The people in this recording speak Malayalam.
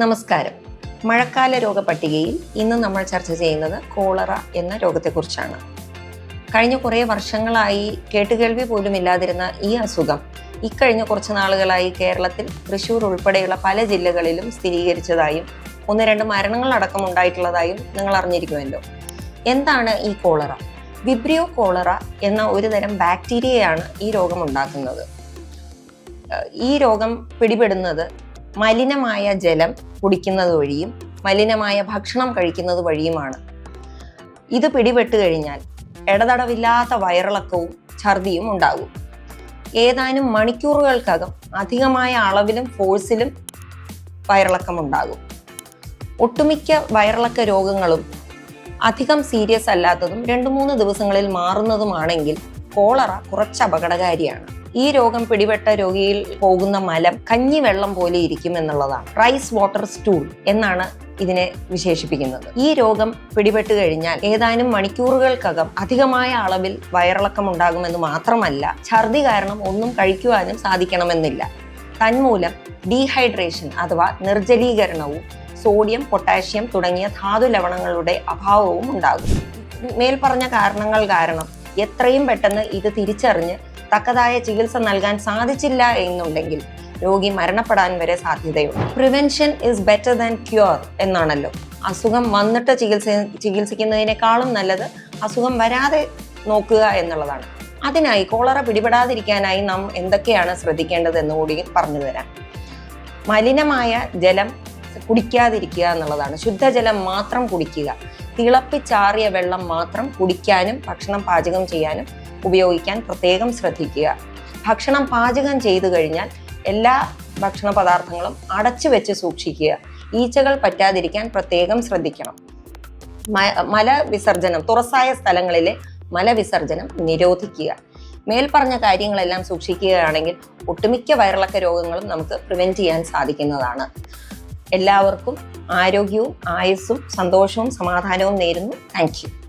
നമസ്കാരം. മഴക്കാല രോഗ പട്ടികയിൽ ഇന്ന് നമ്മൾ ചർച്ച ചെയ്യുന്നത് കോളറ എന്ന രോഗത്തെക്കുറിച്ചാണ്. കഴിഞ്ഞ കുറേ വർഷങ്ങളായി കേട്ടുകേൾവി പോലും ഇല്ലാതിരുന്ന ഈ അസുഖം ഇക്കഴിഞ്ഞ കുറച്ച് നാളുകളായി കേരളത്തിൽ തൃശൂർ ഉൾപ്പെടെയുള്ള പല ജില്ലകളിലും സ്ഥിരീകരിച്ചതായും ഒന്ന് രണ്ട് മരണങ്ങൾ അടക്കം ഉണ്ടായിട്ടുള്ളതായും നിങ്ങൾ അറിഞ്ഞിരിക്കുമല്ലോ. എന്താണ് ഈ കോളറ? വിബ്രിയോ കോളറ എന്ന ഒരു തരം ബാക്ടീരിയയാണ് ഈ രോഗം ഉണ്ടാക്കുന്നത്. ഈ രോഗം പിടിപെടുന്നത് മലിനമായ ജലം കുടിക്കുന്നത് വഴിയും മലിനമായ ഭക്ഷണം കഴിക്കുന്നത് വഴിയുമാണ്. ഇത് പിടിപെട്ട് കഴിഞ്ഞാൽ ഇടതടവില്ലാത്ത വയറിളക്കവും ഛർദിയും ഉണ്ടാകും. ഏതാനും മണിക്കൂറുകൾക്കകം അധികമായ അളവിലും ഫോഴ്സിലും വയറിളക്കം ഉണ്ടാകും. ഒട്ടുമിക്ക വയറിളക്ക രോഗങ്ങളും അധികം സീരിയസ് അല്ലാത്തതും രണ്ട് മൂന്ന് ദിവസങ്ങളിൽ മാറുന്നതുമാണെങ്കിൽ കോളറ കുറച്ച് അപകടകാരിയാണ്. ഈ രോഗം പിടിപെട്ട രോഗിയിൽ പോകുന്ന മലം കഞ്ഞിവെള്ളം പോലെ ഇരിക്കും എന്നുള്ളതാണ്. റൈസ് വാട്ടർ സ്റ്റൂൾ എന്നാണ് ഇതിനെ വിശേഷിപ്പിക്കുന്നത്. ഈ രോഗം പിടിപെട്ട് കഴിഞ്ഞാൽ ഏതാനും മണിക്കൂറുകൾക്കകം അധികമായ അളവിൽ വയറിളക്കം ഉണ്ടാകുമെന്ന് മാത്രമല്ല ഛർദി കാരണം ഒന്നും കഴിക്കുവാനും സാധിക്കണമെന്നില്ല. തന്മൂലം ഡീഹൈഡ്രേഷൻ അഥവാ നിർജലീകരണവും സോഡിയം പൊട്ടാഷ്യം തുടങ്ങിയ ധാതു ലവണങ്ങളുടെ അഭാവവും ഉണ്ടാകും. മേൽപ്പറഞ്ഞ കാരണങ്ങൾ കാരണം എത്രയും പെട്ടെന്ന് ഇത് തിരിച്ചറിഞ്ഞ് തക്കതായ ചികിത്സ നൽകാൻ സാധിച്ചില്ല എന്നുണ്ടെങ്കിൽ രോഗി മരണപ്പെടാൻ വരെ സാധ്യതയുണ്ട്. Prevention is better than cure എന്നാണല്ലോ. അസുഖം വന്നിട്ട് ചികിത്സ ചികിത്സിക്കുന്നതിനേക്കാളും നല്ലത് അസുഖം വരാതെ നോക്കുക എന്നുള്ളതാണ്. അതിനായി കോളറ പിടിപെടാതിരിക്കാനായി നാം എന്തൊക്കെയാണ് ശ്രദ്ധിക്കേണ്ടത് എന്നുകൂടി പറഞ്ഞു തരാം. മലിനമായ ജലം കുടിക്കാതിരിക്കുക എന്നുള്ളതാണ്. ശുദ്ധജലം മാത്രം കുടിക്കുക. തിളപ്പിച്ചാറിയ വെള്ളം മാത്രം കുടിക്കാനും ഭക്ഷണം പാചകം ചെയ്യാനും ഉപയോഗിക്കാൻ പ്രത്യേകം ശ്രദ്ധിക്കുക. ഭക്ഷണം പാചകം ചെയ്തു കഴിഞ്ഞാൽ എല്ലാ ഭക്ഷണ പദാർത്ഥങ്ങളും അടച്ചു വെച്ച് സൂക്ഷിക്കുക. ഈച്ചകൾ പറ്റാതിരിക്കാൻ പ്രത്യേകം ശ്രദ്ധിക്കണം. മ- മലവിസർജനം തുറസായ സ്ഥലങ്ങളിലെ മലവിസർജനം നിരോധിക്കുക. മേൽപ്പറഞ്ഞ കാര്യങ്ങളെല്ലാം സൂക്ഷിക്കുകയാണെങ്കിൽ ഒട്ടുമിക്ക വയറിളക്ക രോഗങ്ങളും നമുക്ക് പ്രിവെന്റ് ചെയ്യാൻ സാധിക്കുന്നതാണ്. എല്ലാവർക്കും ആരോഗ്യവും ആയുസ്സും സന്തോഷവും സമാധാനവും നേരുന്നു. താങ്ക്